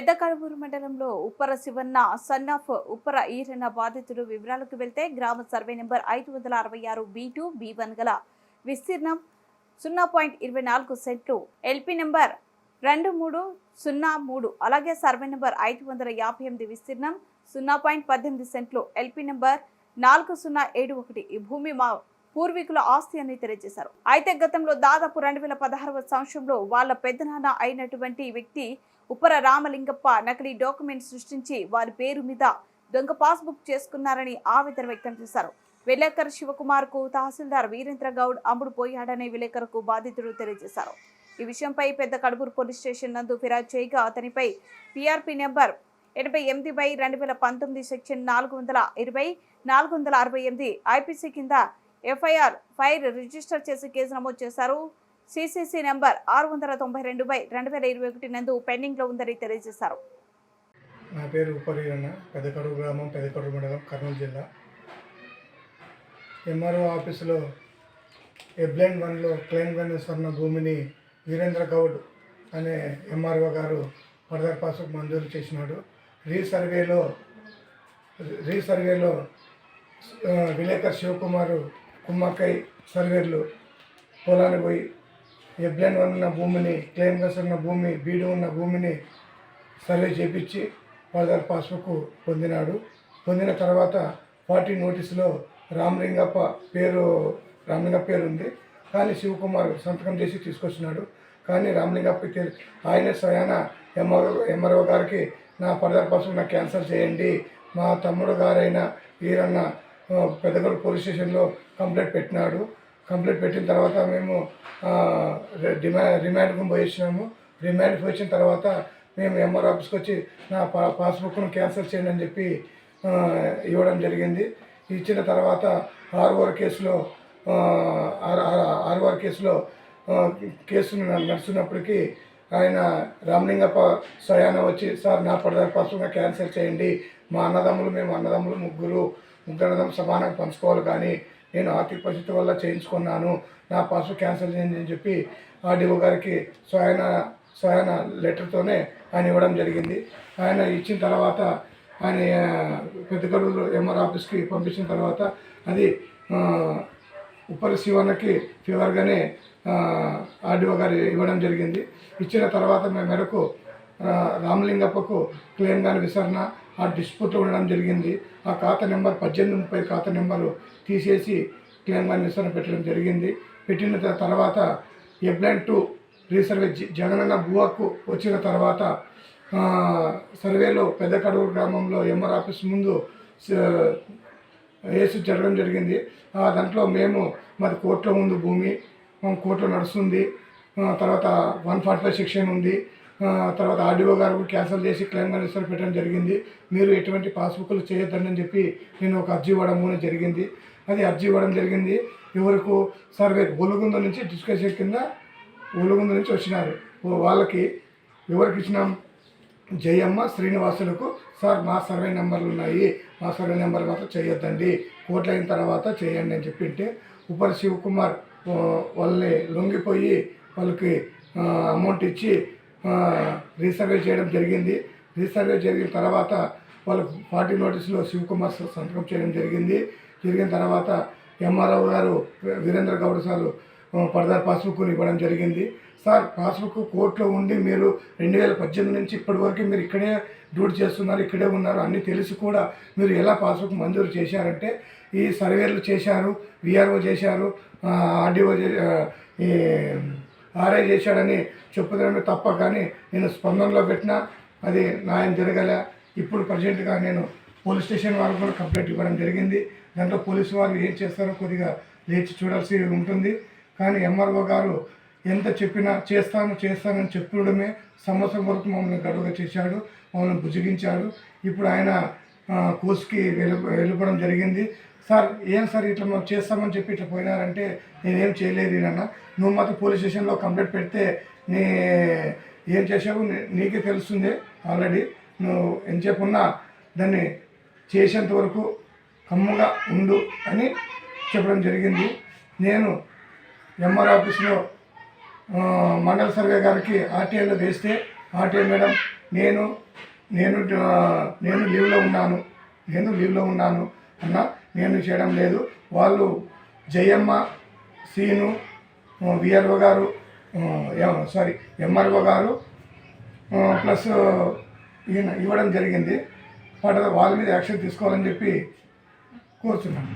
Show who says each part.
Speaker 1: పెద్ద కడుమూరు మండలంలో Uppara Sivanna son of Uppara Eeranna బాధితుడు వివరాలకు వెళ్తే గ్రామ సర్వే నెంబర్ ఐదు వందల అరవై ఆరు బి టూ బి వన్ గల విస్తీర్ణం సున్నా పాయింట్ ఇరవై నాలుగు సెంట్లు. ఎల్పి నెంబర్ రెండు మూడు సున్నా మూడు అలాగే సర్వే నెంబర్ ఐదు వందల యాభై ఎనిమిది విస్తీర్ణం సున్నా పాయింట్ పద్దెనిమిది సెంట్లు. ఎల్పి నెంబర్ నాలుగు సున్నా ఏడు ఒకటి ఈ భూమి మా పూర్వీకుల ఆస్తి అని తెలియజేశారు. అయితే గతంలో దాదాపు రెండు వేల పదహారవ సంవత్సరంలో వాళ్ళ పెద్దనాన్న అయినటువంటి వ్యక్తి ఉప్పర రామలింగప్ప నకిలీ డాక్యుమెంట్ సృష్టించి వారి పేరు మీద దొంగ పాస్బుక్ చేసుకున్నారని ఆవేదన వ్యక్తం చేశారు. విలేకర్ శివకుమార్కు తహసీల్దార్ వీరేంద్ర గౌడ్ అమ్ముడు పోయాడనే విలేకరుకు బాధితుడు తెలియజేశారు. ఈ విషయంపై పెద్ద కడుపూరు పోలీస్ స్టేషన్ నందు ఫిర్యాదు చేయగా అతనిపై పిఆర్పి నెంబర్ ఎనభై ఎనిమిది బై రెండు వేల పంతొమ్మిది సెక్షన్ నాలుగు వందల ఇరవై నాలుగు వందల అరవై ఎనిమిది ఐపీసీ కింద ఎఫ్ఐఆర్ ఫైర్ రిజిస్టర్ చేసి కేసు నమోదు చేశారు. సిసిసి నెంబర్ ఆరు వందల తొంభై రెండు బై రెండు వేల ఇరవై ఒకటి నందు పెండింగ్లో ఉందని తెలియజేశారు.
Speaker 2: నా పేరు ఉపరీరణ పెదకడుగు గ్రామం పెద్దకడు మండలం కర్నూలు జిల్లా. ఎంఆర్ఓ ఆఫీసులో ఎబ్లైన్ వన్లో క్లెయిమ్ ఉన్న భూమిని వీరేంద్ర గౌడ్ అనే ఎంఆర్ఓ గారు ఫర్దర్ పాస్బుక్ మంజూరు చేసినాడు. రీసర్వేలో రీసర్వేలో విలేకర్ శివకుమారు కుమ్మక్కై సర్వేర్లు పొలానికి పోయి ఎబ్లైన్ ఉన్న భూమిని క్లెయిమ్ ఉన్న భూమి బీడు ఉన్న భూమిని సర్వే చేపించి ఫాదర్ పాస్బుక్ పొందినాడు. పొందిన తర్వాత పార్టీ నోటీసులో రామలింగప్ప పేరు రామలింగప్ప పేరు ఉంది. కానీ శివకుమార్ సంతకం చేసి తీసుకొచ్చినాడు. కానీ రామలింగప్పకి తెలి ఆయనే స్వయాన ఎంఆర్ఓ ఎంఆర్ఓ గారికి నా ఫర్దర్ పాస్బుక్ నాకు క్యాన్సిల్ చేయండి. మా తమ్ముడు గారైన ఈరన్న ఆ, పెద్దగూడ పోలీస్ స్టేషన్లో కంప్లైంట్ పెట్టినాడు. కంప్లైంట్ పెట్టిన తర్వాత మేము ఆ, డిమా రిమాండ్కు పోయించినాము వచ్చినాము రిమాండ్కి వచ్చిన తర్వాత మేము ఎంఆర్ ఆఫీస్కి వచ్చి నా పా పాస్బుక్ను క్యాన్సిల్ చేయండి అని చెప్పి ఇవ్వడం జరిగింది. ఇచ్చిన తర్వాత ఆర్ఓఆర్ కేసులో ఆ, ఆర్ఓఆర్ కేసులో కేసును కేసు నడుస్తున్నప్పటికీ ఆయన రామలింగప్ప సయాన వచ్చి సార్ నా పడదారి పాస్బుక్ క్యాన్సిల్ చేయండి. మా అన్నదమ్ములు మేము అన్నదమ్ములు ముగ్గురు ముగ్గురు అన్నదమ్ములు సమానంగా పంచుకోవాలి కానీ నేను ఆర్థిక పరిస్థితి వల్ల చేయించుకున్నాను నా పాస్బుక్ క్యాన్సిల్ చేయండి అని చెప్పి ఆర్డీఓ గారికి స్వయాన స్వయాన లెటర్తోనే ఆయన ఇవ్వడం జరిగింది. ఆయన ఇచ్చిన తర్వాత ఆయన పెద్దగడూరు ఎంఆర్ ఆఫీస్కి పంపించిన తర్వాత అది ఆ, ఉపరి శివన్నకి ఫీవర్గానే ఆర్డీఓ గారు ఇవ్వడం జరిగింది. ఇచ్చిన తర్వాత మేము మేరకు రామలింగప్పకు క్లెయిమ్ కానీ విచారణ ఆ డిస్ప్యూట్ ఉండడం జరిగింది. ఆ ఖాతా నెంబర్ పద్దెనిమిది ముప్పై ఖాతా నెంబరు తీసేసి క్లెయిమ్ కానీ విచారణ పెట్టడం జరిగింది. పెట్టిన తర్వాత ఎబ్లైన్ టు రీసర్వే జగనన్న భూవకు వచ్చిన తర్వాత సర్వేలో పెద్ద గ్రామంలో ఎంఆర్ ఆఫీస్ ముందు వేసి జరగడం జరిగింది. ఆ దాంట్లో మేము మాది కోర్టులో ఉంది భూమి కోర్టులో నడుస్తుంది. తర్వాత వన్ ఫార్టీ ఫైవ్ సెక్షన్ ఉంది. తర్వాత ఆర్డీఓ గారు కూడా క్యాన్సిల్ చేసి క్లెయిమ్ కమిషన్ పెట్టడం జరిగింది. మీరు ఎటువంటి పాస్బుక్లు చేయొద్దని చెప్పి నేను ఒక అర్జీ ఇవ్వడం జరిగింది. అది అర్జీ ఇవ్వడం జరిగింది. ఎవరికి సర్వే ఒలుగుంద నుంచి డిస్కషన్ కింద ఒలుగుంద నుంచి వచ్చినారు. వాళ్ళకి ఎవరికి ఇచ్చినాం? జయమ్మ శ్రీనివాసులకు సార్ మా సర్వే నెంబర్లు ఉన్నాయి. మా సర్వే నెంబర్ మాత్రం చేయొద్దండి. కోట్లు అయిన తర్వాత చేయండి అని చెప్పింటే ఉపరి శివకుమార్ వాళ్ళని లొంగిపోయి వాళ్ళకి అమౌంట్ ఇచ్చి రీసర్వే చేయడం జరిగింది. రీసర్వే జరిగిన తర్వాత వాళ్ళు పార్టీ నోటీసులో శివకుమార్ సంతకం చేయడం జరిగింది. జరిగిన తర్వాత ఎంఆర్ఓ గారు వీరేంద్ర గౌడ్ సార్ పడదార్ పాస్బుక్ని ఇవ్వడం జరిగింది. సార్ పాస్బుక్ కోర్టులో ఉండి మీరు రెండు వేల పద్దెనిమిది నుంచి ఇప్పటి వరకు మీరు ఇక్కడే డ్యూటీ చేస్తున్నారు ఇక్కడే ఉన్నారు అన్నీ తెలిసి కూడా మీరు ఎలా పాస్బుక్ మంజూరు చేశారంటే ఈ సర్వేలు చేశారు విఆర్ఓ చేశారు ఆర్డీఓ ఈ ఆరే చేశాడని చెప్పుదమే తప్ప కానీ నేను స్పందనలో పెట్టినా అది న్యాయం జరగలే. ఇప్పుడు ప్రజెంట్గా నేను పోలీస్ స్టేషన్ వారు కూడా కంప్లైంట్ ఇవ్వడం జరిగింది. దాంట్లో పోలీసు వారు ఏం చేస్తారో కొద్దిగా లేచి చూడాల్సి ఉంటుంది. కానీ ఎంఆర్ఓ గారు ఎంత చెప్పినా చేస్తాను చేస్తానని చెప్పడమే సంవత్సరం వరకు మమ్మల్ని గడువుగా చేశాడు మమ్మల్ని బుజ్జగించాడు ఇప్పుడు ఆయన కోసుకి కోర్సుకి వెళ్ళి వెళ్ళిపోవడం జరిగింది. సార్ ఏం సార్ ఇట్లా మేము చేస్తామని చెప్పి ఇట్లా పోయినారంటే నేనేం చేయలేదు అన్న నువ్వు మాత్రం పోలీస్ స్టేషన్లో కంప్లైంట్ పెడితే నీ ఏం చేసావు? నీ- నీకే తెలుస్తుంది ఆల్రెడీ. నువ్వు ఎంతసేపు ఉన్నా దాన్ని చేసేంత వరకు కమ్ముగా ఉండు అని చెప్పడం జరిగింది. నేను ఎంఆర్ ఆఫీస్లో మండల సర్వే గారికి ఆర్టీఐలో వేస్తే ఆర్టీఐ మేడం నేను నేను నేను లీవ్లో ఉన్నాను. నేను లీవ్లో ఉన్నాను అన్న. నేను చేయడం లేదు. వాళ్ళు జయమ్మ సీను విఆర్ఓ గారు సారీ ఎంఆర్ఓ గారు ప్లస్ ఈయన ఇవ్వడం జరిగింది. వాటి వాళ్ళ మీద యాక్షన్ తీసుకోవాలని చెప్పి కోరుతున్నాను